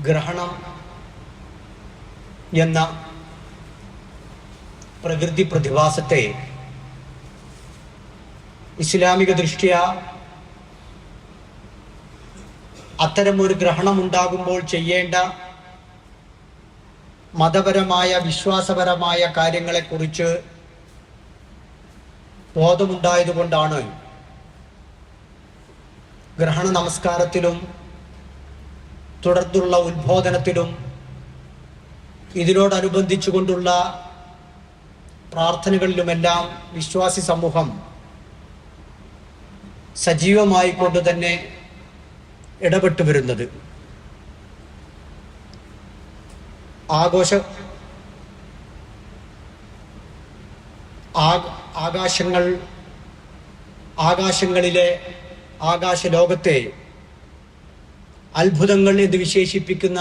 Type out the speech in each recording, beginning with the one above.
ഗ്രഹണം എന്ന പ്രകൃതി പ്രതിഭാസത്തെ ഇസ്ലാമിക ദൃഷ്ട്യ അത്തരമൊരു ഗ്രഹണം ഉണ്ടാകുമ്പോൾ ചെയ്യേണ്ട മതപരമായ വിശ്വാസപരമായ കാര്യങ്ങളെക്കുറിച്ച് ബോധമുണ്ടായതുകൊണ്ടാണ് ഗ്രഹണ നമസ്കാരത്തിലും തുടർന്നുള്ള ഉത്ബോധനത്തിലും ഇതിനോടനുബന്ധിച്ചുകൊണ്ടുള്ള പ്രാർത്ഥനകളിലുമെല്ലാം വിശ്വാസി സമൂഹം സജീവമായി കൊണ്ട് തന്നെ ഇടപെട്ടു വരുന്നത്. ആഘോഷ ആകാശങ്ങൾ ആകാശങ്ങളിലെ ആകാശ ലോകത്തെ അത്ഭുതങ്ങൾ എന്ന് വിശേഷിപ്പിക്കുന്ന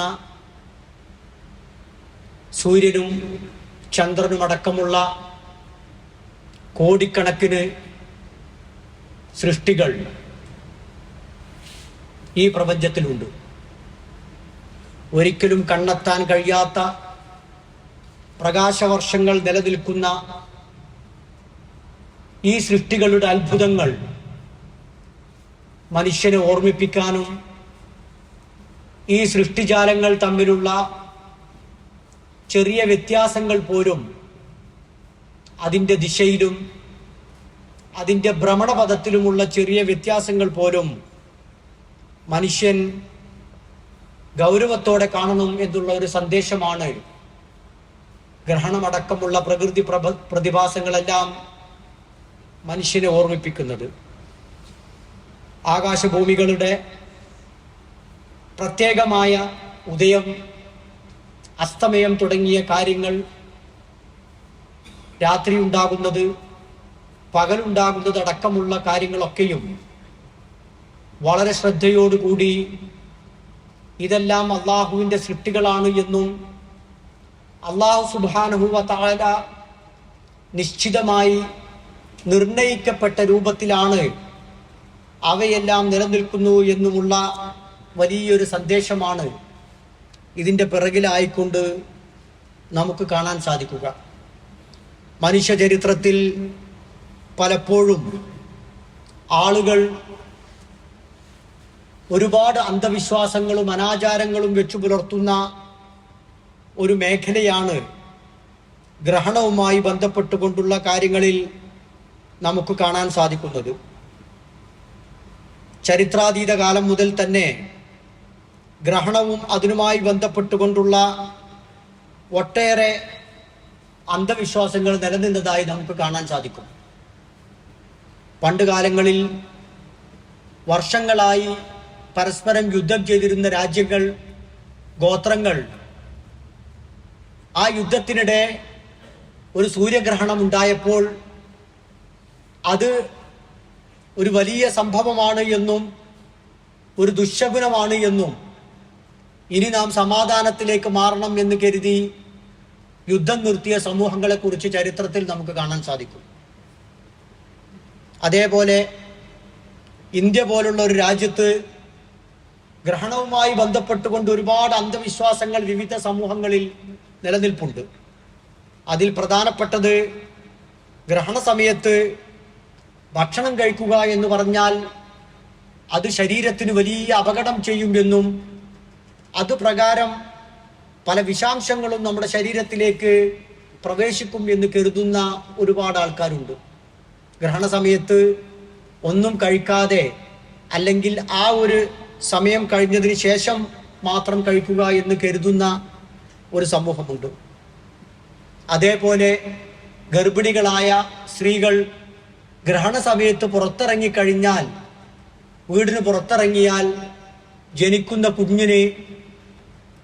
സൂര്യനും ചന്ദ്രനും അടക്കമുള്ള കോടിക്കണക്കിന് സൃഷ്ടികൾ ഈ പ്രപഞ്ചത്തിലുണ്ട്. ഒരിക്കലും കണ്ടെത്താൻ കഴിയാത്ത പ്രകാശവർഷങ്ങൾ നിലനിൽക്കുന്ന ഈ സൃഷ്ടികളുടെ അത്ഭുതങ്ങൾ മനുഷ്യനെ ഓർമ്മിപ്പിക്കാനും ഈ സൃഷ്ടിജാലങ്ങൾ തമ്മിലുള്ള ചെറിയ വ്യത്യാസങ്ങൾ പോലും അതിന്റെ ദിശയിലും അതിന്റെ ഭ്രമണപഥത്തിലുമുള്ള ചെറിയ വ്യത്യാസങ്ങൾ പോലും മനുഷ്യൻ ഗൗരവത്തോടെ കാണണം എന്നുള്ള ഒരു സന്ദേശമാണ്. ഗ്രഹണമടക്കമുള്ള പ്രകൃതി പ്രഭ പ്രതിഭാസങ്ങളെല്ലാം മനുഷ്യനെ ഓർമ്മിപ്പിക്കുന്നത്. ആകാശഭൂമികളുടെ പ്രത്യേകമായ ഉദയം അസ്തമയം തുടങ്ങിയ കാര്യങ്ങൾ രാത്രി ഉണ്ടാകുന്നത് പകലുണ്ടാകുന്നത് അടക്കമുള്ള കാര്യങ്ങളൊക്കെയും വളരെ ശ്രദ്ധയോടുകൂടി ഇതെല്ലാം അള്ളാഹുവിന്റെ സൃഷ്ടികളാണ് എന്നും അള്ളാഹു സുബാനഹുവ താഴ നിശ്ചിതമായി നിർണയിക്കപ്പെട്ട രൂപത്തിലാണ് അവയെല്ലാം നിലനിൽക്കുന്നു എന്നുമുള്ള വലിയൊരു സന്ദേശമാണ് ഇതിന്റെ പിറകിലായിക്കൊണ്ട് നമുക്ക് കാണാൻ സാധിക്കുക. മനുഷ്യ ചരിത്രത്തിൽ പലപ്പോഴും ആളുകൾ ഒരുപാട് അന്ധവിശ്വാസങ്ങളും അനാചാരങ്ങളും വെച്ചു പുലർത്തുന്ന ഒരു മേഖലയാണ് ഗ്രഹണവുമായി ബന്ധപ്പെട്ടുകൊണ്ടുള്ള കാര്യങ്ങളിൽ നമുക്ക് കാണാൻ സാധിക്കുന്നത്. ചരിത്രാതീത കാലം മുതൽ തന്നെ ഗ്രഹണവും അതിനുമായി ബന്ധപ്പെട്ടുകൊണ്ടുള്ള ഒട്ടേറെ അന്ധവിശ്വാസങ്ങൾ നിലനിന്നതായി നമുക്ക് കാണാൻ സാധിക്കും. പണ്ട് കാലങ്ങളിൽ വർഷങ്ങളായി പരസ്പരം യുദ്ധം ചെയ്തിരുന്ന രാജ്യങ്ങൾ ഗോത്രങ്ങൾ ആ യുദ്ധത്തിനിടെ ഒരു സൂര്യഗ്രഹണം ഉണ്ടായപ്പോൾ അത് ഒരു വലിയ സംഭവമാണ് എന്നും ഒരു ദുശകുനമാണ് എന്നും ഇനി നാം സമാധാനത്തിലേക്ക് മാറണം എന്ന് കരുതി യുദ്ധം നിർത്തിയ സമൂഹങ്ങളെക്കുറിച്ച് ചരിത്രത്തിൽ നമുക്ക് കാണാൻ സാധിക്കും. അതേപോലെ ഇന്ത്യ പോലുള്ള ഒരു രാജ്യത്ത് ഗ്രഹണവുമായി ബന്ധപ്പെട്ടുകൊണ്ട് ഒരുപാട് അന്ധവിശ്വാസങ്ങൾ വിവിധ സമൂഹങ്ങളിൽ നിലനിൽപ്പുണ്ട്. അതിൽ പ്രധാനപ്പെട്ടത് ഗ്രഹണ സമയത്ത് ഭക്ഷണം കഴിക്കുക എന്ന് പറഞ്ഞാൽ അത് ശരീരത്തിന് വലിയ അപകടം ചെയ്യുമെന്നും അത് പ്രകാരം പല വിഷാംശങ്ങളും നമ്മുടെ ശരീരത്തിലേക്ക് പ്രവേശിക്കും എന്ന് കരുതുന്ന ഒരുപാട് ആൾക്കാരുണ്ട്. ഗ്രഹണ സമയത്ത് ഒന്നും കഴിക്കാതെ അല്ലെങ്കിൽ ആ ഒരു സമയം കഴിഞ്ഞതിന് ശേഷം മാത്രം കഴിക്കുക എന്ന് കരുതുന്ന ഒരു സമൂഹമുണ്ട്. അതേപോലെ ഗർഭിണികളായ സ്ത്രീകൾ ഗ്രഹണ സമയത്ത് പുറത്തിറങ്ങി കഴിഞ്ഞാൽ വീടിന് പുറത്തിറങ്ങിയാൽ ജനിക്കുന്ന കുഞ്ഞിന്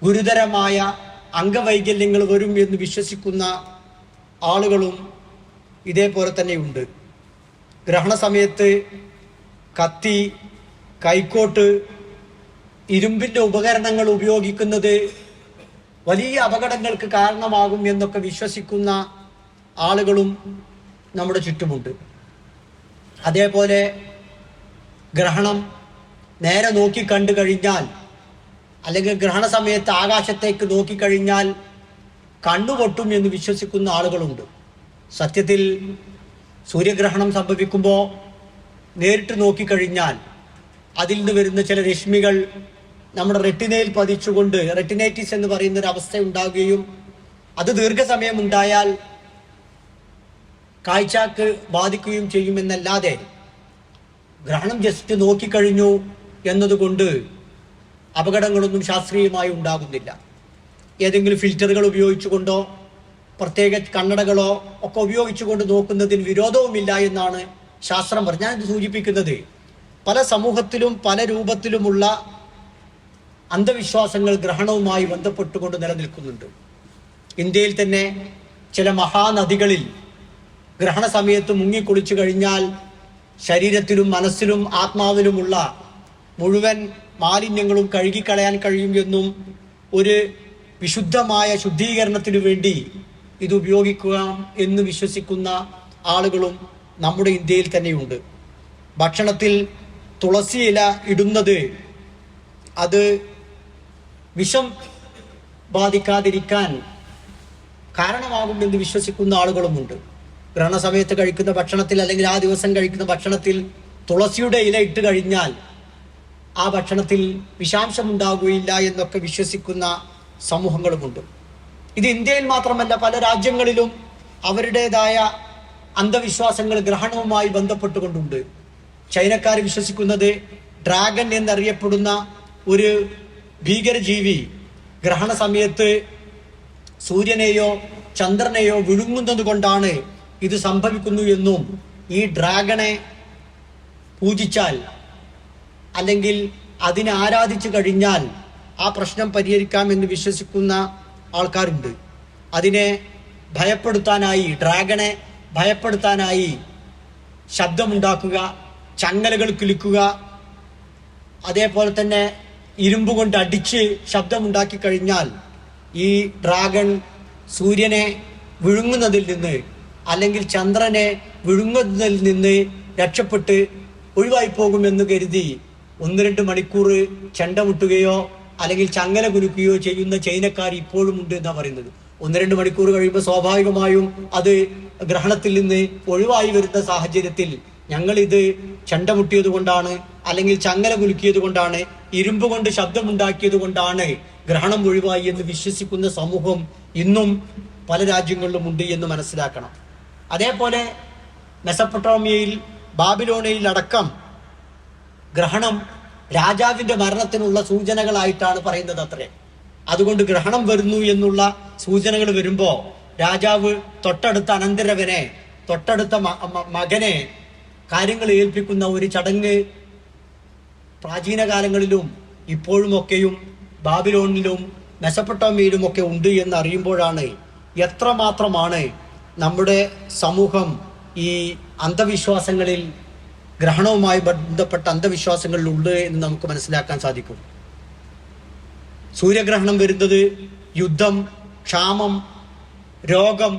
ഗുരുതരമായ അംഗവൈകല്യങ്ങൾ വരും എന്ന് വിശ്വസിക്കുന്ന ആളുകളും ഇതേപോലെ തന്നെയുണ്ട്. ഗ്രഹണ സമയത്ത് കത്തി കൈക്കോട്ട് ഇരുമ്പിന്റെ ഉപകരണങ്ങൾ ഉപയോഗിക്കുന്നത് വലിയ അപകടങ്ങൾക്ക് കാരണമാകും എന്നൊക്കെ വിശ്വസിക്കുന്ന ആളുകളും നമ്മുടെ ചുറ്റുമുണ്ട്. അതേപോലെ ഗ്രഹണം നേരെ നോക്കി കണ്ടു കഴിഞ്ഞാൽ അല്ലെങ്കിൽ ഗ്രഹണ സമയത്ത് ആകാശത്തേക്ക് നോക്കിക്കഴിഞ്ഞാൽ കണ്ണുപൊട്ടും എന്ന് വിശ്വസിക്കുന്ന ആളുകളുണ്ട്. സത്യത്തിൽ സൂര്യഗ്രഹണം സംഭവിക്കുമ്പോൾ നേരിട്ട് നോക്കിക്കഴിഞ്ഞാൽ അതിൽ നിന്ന് വരുന്ന ചില രശ്മികൾ നമ്മുടെ റെറ്റിനയിൽ പതിച്ചുകൊണ്ട് റെറ്റിനൈറ്റിസ് എന്ന് പറയുന്ന ഒരു അവസ്ഥ ഉണ്ടാകുകയും അത് ദീർഘസമയം ഉണ്ടായാൽ കാഴ്ചക്ക് ബാധിക്കുകയും ചെയ്യുമെന്നല്ലാതെ ഗ്രഹണം ജസ്റ്റ് നോക്കിക്കഴിഞ്ഞു എന്നതുകൊണ്ട് അപകടങ്ങളൊന്നും ശാസ്ത്രീയമായി ഉണ്ടാകുന്നില്ല. ഏതെങ്കിലും ഫിൽറ്ററുകൾ ഉപയോഗിച്ചുകൊണ്ടോ പ്രത്യേക കണ്ണടകളോ ഒക്കെ ഉപയോഗിച്ചുകൊണ്ട് നോക്കുന്നതിന് വിരോധവുമില്ല എന്നാണ് ശാസ്ത്രം പറഞ്ഞാൽ ഞാനിത് സൂചിപ്പിക്കുന്നത് പല സമൂഹത്തിലും പല രൂപത്തിലുമുള്ള അന്ധവിശ്വാസങ്ങൾ ഗ്രഹണവുമായി ബന്ധപ്പെട്ടുകൊണ്ട് നിലനിൽക്കുന്നുണ്ട്. ഇന്ത്യയിൽ തന്നെ ചില മഹാനദികളിൽ ഗ്രഹണ സമയത്ത് മുങ്ങിക്കുളിച്ചു കഴിഞ്ഞാൽ ശരീരത്തിലും മനസ്സിലും ആത്മാവിലുമുള്ള മുഴുവൻ മാലിന്യങ്ങളും കഴുകിക്കളയാൻ കഴിയും എന്നും ഒരു വിശുദ്ധമായ ശുദ്ധീകരണത്തിനു വേണ്ടി ഇത് ഉപയോഗിക്കുക എന്ന് വിശ്വസിക്കുന്ന ആളുകളും നമ്മുടെ ഇന്ത്യയിൽ തന്നെയുണ്ട്. ഭക്ഷണത്തിൽ തുളസി ഇല ഇടുന്നത് അത് വിഷം ബാധിക്കാതിരിക്കാൻ കാരണമാകുമെന്ന് വിശ്വസിക്കുന്ന ആളുകളുമുണ്ട്. ഗ്രഹണ സമയത്ത് കഴിക്കുന്ന ഭക്ഷണത്തിൽ അല്ലെങ്കിൽ ആ ദിവസം കഴിക്കുന്ന ഭക്ഷണത്തിൽ തുളസിയുടെ ഇല ഇട്ട് കഴിഞ്ഞാൽ ആ ഭക്ഷണത്തിൽ വിഷാംശം ഉണ്ടാകുകയില്ല എന്നൊക്കെ വിശ്വസിക്കുന്ന സമൂഹങ്ങളുമുണ്ട്. ഇത് ഇന്ത്യയിൽ മാത്രമല്ല പല രാജ്യങ്ങളിലും അവരുടേതായ അന്ധവിശ്വാസങ്ങൾ ഗ്രഹണവുമായി ബന്ധപ്പെട്ടുകൊണ്ടുണ്ട്. ചൈനക്കാർ വിശ്വസിക്കുന്നത് ഡ്രാഗൺ എന്നറിയപ്പെടുന്ന ഒരു ഭീകരജീവി ഗ്രഹണ സമയത്ത് സൂര്യനെയോ ചന്ദ്രനെയോ വിഴുങ്ങുന്നത് കൊണ്ടാണ് ഇത് സംഭവിക്കുന്നു എന്നും ഈ ഡ്രാഗണെ പൂജിച്ചാൽ അല്ലെങ്കിൽ അതിനെ ആരാധിച്ചു കഴിഞ്ഞാൽ ആ പ്രശ്നം പരിഹരിക്കാം എന്ന് വിശ്വസിക്കുന്ന ആൾക്കാരുണ്ട്. അതിനെ ഭയപ്പെടുത്താനായി ഡ്രാഗണെ ഭയപ്പെടുത്താനായി ശബ്ദമുണ്ടാക്കുക ചങ്ങലകൾ കിളിക്കുക അതേപോലെ തന്നെ ഇരുമ്പ് കൊണ്ട് അടിച്ച് ശബ്ദമുണ്ടാക്കി കഴിഞ്ഞാൽ ഈ ഡ്രാഗൺ സൂര്യനെ വിഴുങ്ങുന്നതിൽ നിന്ന് അല്ലെങ്കിൽ ചന്ദ്രനെ വിഴുങ്ങുന്നതിൽ നിന്ന് രക്ഷപ്പെട്ട് ഒഴിവായി പോകുമെന്ന് കരുതി ഒന്ന് രണ്ട് മണിക്കൂർ ചെണ്ട മുട്ടുകയോ അല്ലെങ്കിൽ ചങ്ങല കുലുക്കുകയോ ചെയ്യുന്ന ചൈനക്കാർ ഇപ്പോഴും ഉണ്ട് എന്നാണ് പറയുന്നത്. ഒന്ന് രണ്ട് മണിക്കൂർ കഴിയുമ്പോൾ സ്വാഭാവികമായും അത് ഗ്രഹണത്തിൽ നിന്ന് ഒഴിവായി വരുന്ന സാഹചര്യത്തിൽ ഞങ്ങൾ ഇത് ചെണ്ട മുട്ടിയത് കൊണ്ടാണ് അല്ലെങ്കിൽ ചങ്ങല കുലുക്കിയത് കൊണ്ടാണ് ഇരുമ്പ് കൊണ്ട് ശബ്ദമുണ്ടാക്കിയത് കൊണ്ടാണ് ഗ്രഹണം ഒഴിവായി എന്ന് വിശ്വസിക്കുന്ന സമൂഹം ഇന്നും പല രാജ്യങ്ങളിലും ഉണ്ട് എന്ന് മനസ്സിലാക്കണം. അതേപോലെ മെസപ്പൊട്ടോമിയയിൽ ബാബിലോണയിൽ അടക്കം ഗ്രഹണം രാജാവിന്റെ മരണത്തിനുള്ള സൂചനകളായിട്ടാണ് പറയുന്നത് അത്രേ. അതുകൊണ്ട് ഗ്രഹണം വരുന്നു എന്നുള്ള സൂചനകൾ വരുമ്പോ രാജാവ് തൊട്ടടുത്ത അനന്തരവനെ തൊട്ടടുത്ത മകനെ കാര്യങ്ങൾ ഏൽപ്പിക്കുന്ന ഒരു ചടങ്ങ് പ്രാചീന കാലങ്ങളിലും ഇപ്പോഴുമൊക്കെയും ബാബിലോണിലും മെസപ്പൊട്ടോമിയയിലും ഒക്കെ ഉണ്ട് എന്ന് അറിയുമ്പോഴാണ് എത്രമാത്രമാണ് നമ്മുടെ സമൂഹം ഈ അന്ധവിശ്വാസങ്ങളിൽ ഗ്രഹണവുമായി ബന്ധപ്പെട്ട അന്ധവിശ്വാസങ്ങളിൽ ഉണ്ട് എന്ന് നമുക്ക് മനസ്സിലാക്കാൻ സാധിക്കും. സൂര്യഗ്രഹണം വരുന്നത് യുദ്ധം ക്ഷാമം രോഗം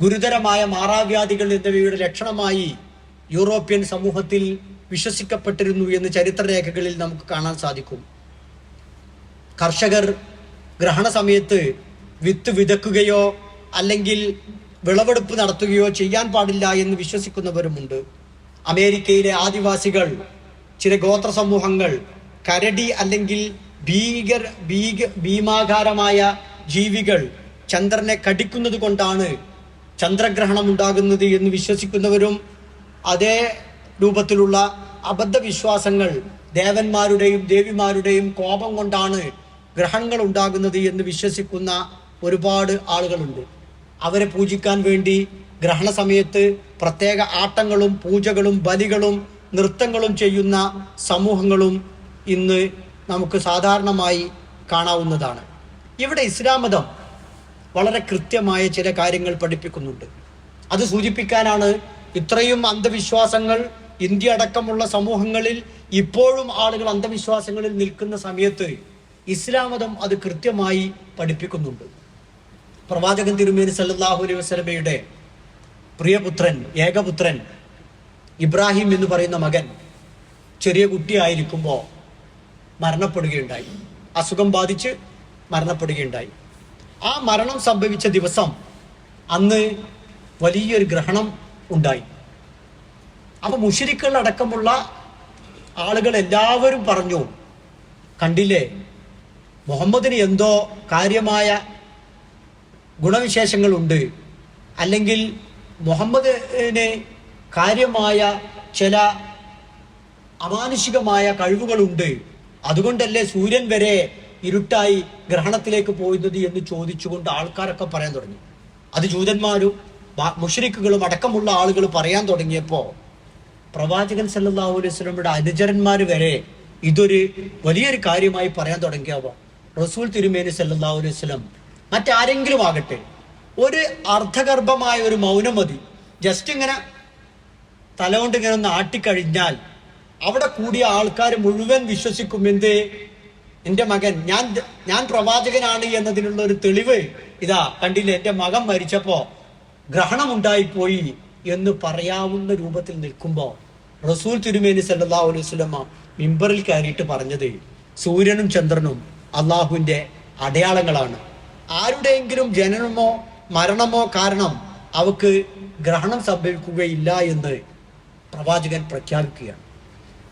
ഗുരുതരമായ മാറാവ്യാധികൾ എന്നിവയുടെ ലക്ഷണമായി യൂറോപ്യൻ സമൂഹത്തിൽ വിശ്വസിക്കപ്പെട്ടിരുന്നു എന്ന് ചരിത്രരേഖകളിൽ നമുക്ക് കാണാൻ സാധിക്കും. കർഷകർ ഗ്രഹണ സമയത്ത് വിത്ത് വിതക്കുകയോ അല്ലെങ്കിൽ വിളവെടുപ്പ് നടത്തുകയോ ചെയ്യാൻ പാടില്ല എന്ന് വിശ്വസിക്കുന്നവരുമുണ്ട്. അമേരിക്കയിലെ ആദിവാസികൾ ചില ഗോത്ര സമൂഹങ്ങൾ കരടി അല്ലെങ്കിൽ ഭീകർ ഭീക ഭീമാകാരമായ ജീവികൾ ചന്ദ്രനെ കടിക്കുന്നത് കൊണ്ടാണ് ചന്ദ്രഗ്രഹണം ഉണ്ടാകുന്നത് എന്ന് വിശ്വസിക്കുന്നവരും അതേ രൂപത്തിലുള്ള അബദ്ധവിശ്വാസങ്ങൾ ദേവന്മാരുടെയും ദേവിമാരുടെയും കോപം കൊണ്ടാണ് ഗ്രഹങ്ങൾ ഉണ്ടാകുന്നത് എന്ന് വിശ്വസിക്കുന്ന ഒരുപാട് ആളുകളുണ്ട്. അവരെ പൂജിക്കാൻ വേണ്ടി ഗ്രഹണ സമയത്ത് പ്രത്യേക ആട്ടങ്ങളും പൂജകളും ബലികളും നൃത്തങ്ങളും ചെയ്യുന്ന സമൂഹങ്ങളും ഇന്ന് നമുക്ക് സാധാരണമായി കാണാവുന്നതാണ്. ഇവിടെ ഇസ്ലാം മതം വളരെ കൃത്യമായ ചില കാര്യങ്ങൾ പഠിപ്പിക്കുന്നുണ്ട്. അത് സൂചിപ്പിക്കാനാണ് ഇത്രയും അന്ധവിശ്വാസങ്ങൾ ഇന്ത്യ അടക്കമുള്ള സമൂഹങ്ങളിൽ ഇപ്പോഴും ആളുകൾ അന്ധവിശ്വാസങ്ങളിൽ നിൽക്കുന്ന സമയത്ത് ഇസ്ലാം മതം അത് കൃത്യമായി പഠിപ്പിക്കുന്നുണ്ട്. പ്രവാചകൻ തിരുമേനി സല്ലല്ലാഹു അലൈഹി വസല്ലമയുടെ പ്രിയപുത്രൻ ഏകപുത്രൻ ഇബ്രാഹിം എന്ന് പറയുന്ന മകൻ ചെറിയ കുട്ടിയായിരിക്കുമ്പോൾ മരണപ്പെടുകയുണ്ടായി. അസുഖം ബാധിച്ച് മരണപ്പെടുകയുണ്ടായി. ആ മരണം സംഭവിച്ച ദിവസം അന്ന് വലിയൊരു ഗ്രഹണം ഉണ്ടായി. അപ്പൊ മുഷിരിക്കൾ അടക്കമുള്ള ആളുകൾ എല്ലാവരും പറഞ്ഞു കണ്ടില്ലേ? മുഹമ്മദിന് എന്തോ കാര്യമായ ഗുണവിശേഷങ്ങളുണ്ട്. അല്ലെങ്കിൽ മുഹമ്മദിന് കാര്യമായ ചില അമാനുഷികമായ കഴിവുകളുണ്ട്. അതുകൊണ്ടല്ലേ സൂര്യൻ വരെ ഇരുട്ടായി ഗ്രഹണത്തിലേക്ക് പോയിരുന്നത് എന്ന് ചോദിച്ചുകൊണ്ട് ആൾക്കാരൊക്കെ പറയാൻ തുടങ്ങി. അത് ജൂതന്മാരും മുഷരിക്കുകളും അടക്കമുള്ള ആളുകൾ പറയാൻ തുടങ്ങിയപ്പോൾ പ്രവാചകൻ സല്ലല്ലാഹു അലൈഹി സ്വലമിയുടെ അനുചരന്മാർ വരെ ഇതൊരു വലിയൊരു കാര്യമായി പറയാൻ തുടങ്ങിയവ. റസൂൽ തിരുമേനി സല്ലല്ലാഹു അലൈഹി സ്വലം മറ്റാരെങ്കിലും ആകട്ടെ. ഒരു അർദ്ധഗർഭമായ ഒരു മൗനം മതി. ജസ്റ്റ് ഇങ്ങനെ തലകൊണ്ട് ഇങ്ങനെ ഒന്ന് ആട്ടിക്കഴിഞ്ഞാൽ അവിടെ കൂടിയ ആൾക്കാർ മുഴുവൻ വിശ്വസിക്കും എന്ത്? എന്റെ മകൻ ഞാൻ ഞാൻ പ്രവാചകനാണ് എന്നതിനുള്ള ഒരു തെളിവ് ഇതാ കണ്ടില്ലേ? എന്റെ മകൻ മരിച്ചപ്പോ ഗ്രഹണമുണ്ടായിപ്പോയി എന്ന് പറയാവുന്ന രൂപത്തിൽ നിൽക്കുമ്പോൾ റസൂൽ തിരുമേനി സല്ലല്ലാഹു അലൈഹി വസല്ലമ മിമ്പറിൽ കയറിയിട്ട് പറഞ്ഞത് സൂര്യനും ചന്ദ്രനും അള്ളാഹുവിന്റെ അടയാളങ്ങളാണ്. ആരുടെയെങ്കിലും ജനനമോ മരണമോ കാരണം അവക്ക് ഗ്രഹണം സംഭവിക്കുകയില്ല എന്ന് പ്രവാചകൻ പ്രഖ്യാപിക്കുകയാണ്.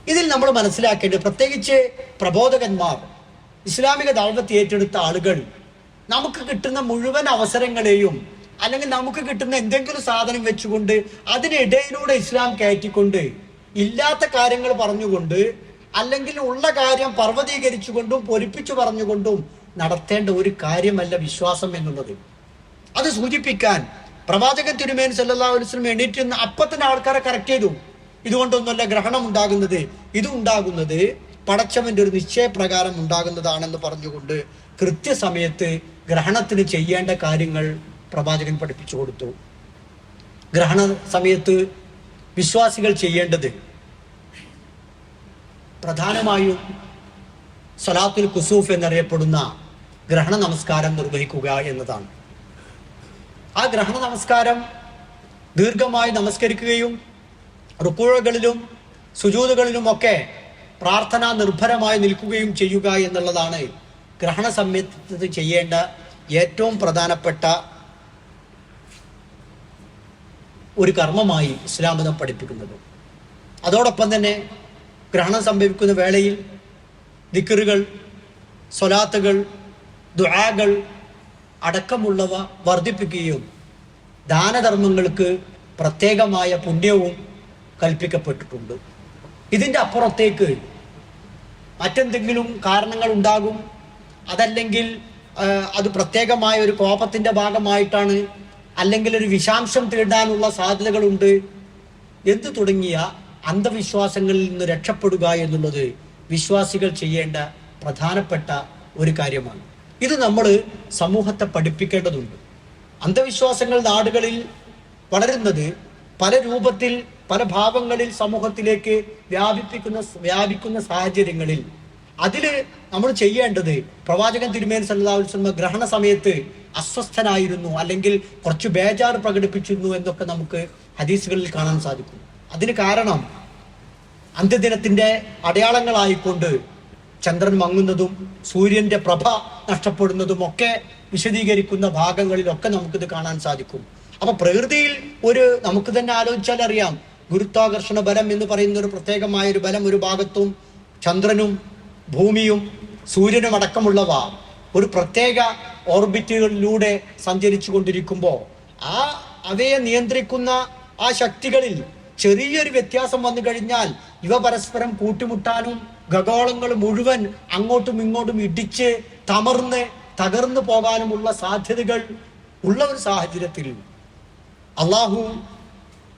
ഇതിൽ നമ്മൾ മനസ്സിലാക്കേണ്ടത് പ്രത്യേകിച്ച് പ്രബോധകന്മാർ ഇസ്ലാമിക ദൗത്യത്തെ ഏറ്റെടുത്ത ആളുകൾ നമുക്ക് കിട്ടുന്ന മുഴുവൻ അവസരങ്ങളെയും അല്ലെങ്കിൽ നമുക്ക് കിട്ടുന്ന എന്തെങ്കിലും സാധനം വെച്ചുകൊണ്ട് അതിനിടയിലൂടെ ഇസ്ലാം കയറ്റിക്കൊണ്ട് ഇല്ലാത്ത കാര്യങ്ങൾ പറഞ്ഞുകൊണ്ട് അല്ലെങ്കിൽ ഉള്ള കാര്യം പർവതീകരിച്ചുകൊണ്ടും പൊരിപ്പിച്ചു പറഞ്ഞുകൊണ്ടും നടത്തേണ്ട ഒരു കാര്യമല്ല വിശ്വാസം എന്നുള്ളത്. അത് സൂചിപ്പിക്കാൻ പ്രവാചകൻ തിരുമേൻ സല്ലല്ലാഹു അലൈഹി വസല്ലം എണീറ്റ് നിന്ന് അപ്പത്തിന് ആൾക്കാരെ കറക്റ്റ് ചെയ്തു. ഇതുകൊണ്ടൊന്നുമല്ല ഗ്രഹണം ഉണ്ടാകുന്നത്. ഇത് ഉണ്ടാകുന്നത് പടച്ചവന്റെ ഒരു നിശ്ചയപ്രകാരം ഉണ്ടാകുന്നതാണെന്ന് പറഞ്ഞുകൊണ്ട് കൃത്യസമയത്ത് ഗ്രഹണത്തിന് ചെയ്യേണ്ട കാര്യങ്ങൾ പ്രവാചകൻ പഠിപ്പിച്ചു കൊടുത്തു. ഗ്രഹണ സമയത്ത് വിശ്വാസികൾ ചെയ്യേണ്ടത് പ്രധാനമായും സലാത്തുൽ കുസൂഫ് എന്നറിയപ്പെടുന്ന ഗ്രഹണ നമസ്കാരം നിർവഹിക്കുക എന്നതാണ്. ആ ഗ്രഹണ നമസ്കാരം ദീർഘമായി നമസ്കരിക്കുകയും റുക്കുഴകളിലും സുജൂതകളിലും ഒക്കെ പ്രാർത്ഥന നിർഭരമായി നിൽക്കുകയും ചെയ്യുക എന്നുള്ളതാണ് ഗ്രഹണ സമയത്ത് ചെയ്യേണ്ട ഏറ്റവും പ്രധാനപ്പെട്ട ഒരു കർമ്മമായി ഇസ്ലാം മതം പഠിപ്പിക്കുന്നത്. അതോടൊപ്പം തന്നെ ഗ്രഹണം സംഭവിക്കുന്ന വേളയിൽ ദിക്കറുകൾ സ്വലാത്തുകൾ ദുആകൾ അടക്കമുള്ളവ വർദ്ധിപ്പിക്കുകയും ദാനധർമ്മങ്ങൾക്ക് പ്രത്യേകമായ പുണ്യവും കൽപ്പിക്കപ്പെട്ടിട്ടുണ്ട്. ഇതിന്റെ അപ്പുറത്തേക്ക് മറ്റെന്തെങ്കിലും കാരണങ്ങൾ ഉണ്ടാകും? അതല്ലെങ്കിൽ അത് പ്രത്യേകമായ ഒരു കോപത്തിന്റെ ഭാഗമായിട്ടാണ് അല്ലെങ്കിൽ ഒരു വിഷാംശം തേടാനുള്ള സാധ്യതകളുണ്ട്? എന്തു തുടങ്ങിയ അന്ധവിശ്വാസങ്ങളിൽ നിന്ന് രക്ഷപ്പെടുക എന്നുള്ളത് വിശ്വാസികൾ ചെയ്യേണ്ട പ്രധാനപ്പെട്ട ഒരു കാര്യമാണ്. ഇത് നമ്മൾ സമൂഹത്തെ പഠിപ്പിക്കേണ്ടതുണ്ട്. അന്ധവിശ്വാസങ്ങൾ നാടുകളിൽ വളരുന്നത് പല രൂപത്തിൽ പല ഭാവങ്ങളിൽ സമൂഹത്തിലേക്ക് വ്യാപിപ്പിക്കുന്ന വ്യാപിക്കുന്ന സാഹചര്യങ്ങളിൽ. അതിൽ നമ്മൾ ചെയ്യേണ്ടത് പ്രവാചകൻ തിരുമേൻ വസല്ലം ഗ്രഹണ സമയത്ത് അസ്വസ്ഥനായിരുന്നു അല്ലെങ്കിൽ കുറച്ച് ബേജാർ പ്രകടിപ്പിച്ചിരുന്നു എന്നൊക്കെ നമുക്ക് ഹദീസുകളിൽ കാണാൻ സാധിക്കും. അതിന് കാരണം അന്ത്യദിനത്തിന്റെ അടയാളങ്ങളായിക്കൊണ്ട് ചന്ദ്രൻ മങ്ങുന്നതും സൂര്യന്റെ പ്രഭ നഷ്ടപ്പെടുന്നതും ഒക്കെ വിശദീകരിക്കുന്ന ഭാഗങ്ങളിലൊക്കെ നമുക്കിത് കാണാൻ സാധിക്കും. അപ്പൊ പ്രകൃതിയിൽ ഒരു നമുക്ക് തന്നെ ആലോചിച്ചാൽ അറിയാം. ഗുരുത്വാകർഷണ ബലം എന്ന് പറയുന്ന ഒരു പ്രത്യേകമായ ഒരു ബലം ഒരു ഭാഗത്തും ചന്ദ്രനും ഭൂമിയും സൂര്യനും അടക്കമുള്ളവ ഒരു പ്രത്യേക ഓർബിറ്റുകളിലൂടെ സഞ്ചരിച്ചു കൊണ്ടിരിക്കുമ്പോൾ ആ അവയെ നിയന്ത്രിക്കുന്ന ആ ശക്തികളിൽ ചെറിയൊരു വ്യത്യാസം വന്നു കഴിഞ്ഞാൽ ഇവ പരസ്പരം കൂട്ടിമുട്ടാനും ഖഗോളങ്ങൾ മുഴുവൻ അങ്ങോട്ടും ഇങ്ങോട്ടും ഇടിച്ച് തമർന്ന് തകർന്നു പോകാനുമുള്ള സാധ്യതകൾ ഉള്ള ഒരു സാഹചര്യത്തിൽ അള്ളാഹു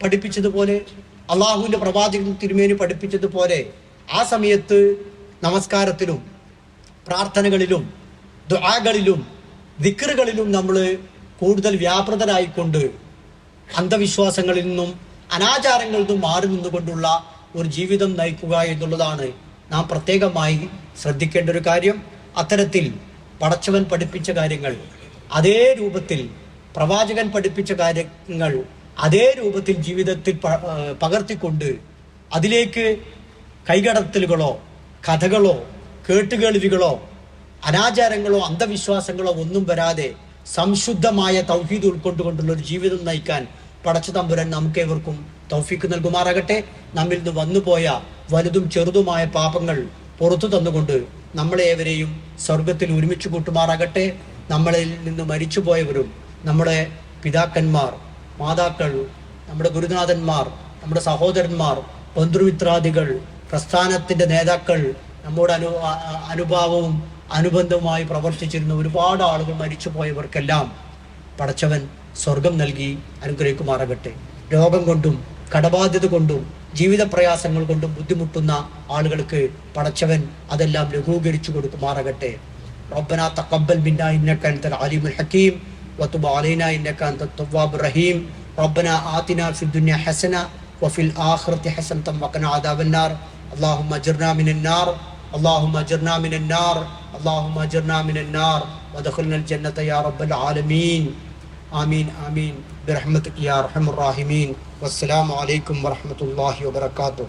പഠിപ്പിച്ചതുപോലെ അള്ളാഹുവിന്റെ പ്രവാചകൻ തിരുമേനി പഠിപ്പിച്ചതുപോലെ ആ സമയത്ത് നമസ്കാരത്തിലും പ്രാർത്ഥനകളിലും ദുആകളിലും ദിക്കറുകളിലും നമ്മൾ കൂടുതൽ വ്യാപൃതരായിക്കൊണ്ട് അന്ധവിശ്വാസങ്ങളിൽ നിന്നും അനാചാരങ്ങളിൽ നിന്നും മാറി നിന്നുകൊണ്ടുള്ള ഒരു ജീവിതം നയിക്കുക എന്നുള്ളതാണ് നാം പ്രത്യേകമായി ശ്രദ്ധിക്കേണ്ട ഒരു കാര്യം. അത്തരത്തിൽ പടച്ചവൻ പഠിപ്പിച്ച കാര്യങ്ങൾ അതേ രൂപത്തിൽ പ്രവാചകൻ പഠിപ്പിച്ച കാര്യങ്ങൾ അതേ രൂപത്തിൽ ജീവിതത്തിൽ പകർത്തിക്കൊണ്ട് അതിലേക്ക് കൈകടത്തലുകളോ കഥകളോ കേട്ടുകേൾവികളോ അനാചാരങ്ങളോ അന്ധവിശ്വാസങ്ങളോ ഒന്നും വരാതെ സംശുദ്ധമായ തൗഹീദ് ഉൾക്കൊണ്ടുകൊണ്ടുള്ള ഒരു ജീവിതം നയിക്കാൻ പടച്ചു തമ്പുരാൻ നമുക്കേവർക്കും തൗഫീക്ക് നൽകുമാറാകട്ടെ. നമ്മിൽ നിന്ന് വന്നുപോയ വലുതും ചെറുതുമായ പാപങ്ങൾ പുറത്തു തന്നുകൊണ്ട് നമ്മളെ ഏവരെയും സ്വർഗത്തിൽ ഒരുമിച്ച് കൂട്ടുമാറാകട്ടെ. നമ്മളിൽ നിന്ന് മരിച്ചുപോയവരും നമ്മുടെ പിതാക്കന്മാർ മാതാക്കൾ നമ്മുടെ ഗുരുനാഥന്മാർ നമ്മുടെ സഹോദരന്മാർ ബന്ധുമിത്രാദികൾ പ്രസ്ഥാനത്തിന്റെ നേതാക്കൾ നമ്മുടെ അനു അനുഭാവവും അനുബന്ധവുമായി പ്രവർത്തിച്ചിരുന്ന ഒരുപാട് ആളുകൾ മരിച്ചുപോയവർക്കെല്ലാം പടച്ചവൻ സ്വർഗം നൽകി അനുഗ്രഹിക്കുമാറാകട്ടെ രോഗം കൊണ്ടും കടബാധ്യത കൊണ്ടും ജീവിത പ്രയാസങ്ങൾ കൊണ്ടും ബുദ്ധിമുട്ടുന്ന ആളുകൾക്ക് പടച്ചവൻ അതെല്ലാം ലഘൂകരിച്ചു കൊടുക്കുമാറാകട്ടെ ربنا تقبل منا انك انت العليم الحكيم وتب علينا انك انت التواب الرحيم ربنا آتنا في الدنيا حسنه وفي الاخره حسنه وقنا عذاب النار اللهم اجرنا من النار اللهم اجرنا من النار اللهم اجرنا من النار وادخلنا الجنه يا رب العالمين آمين آمين. برحمتك يا أرحم الراحمين. والسلام عليكم ورحمة الله وبركاته.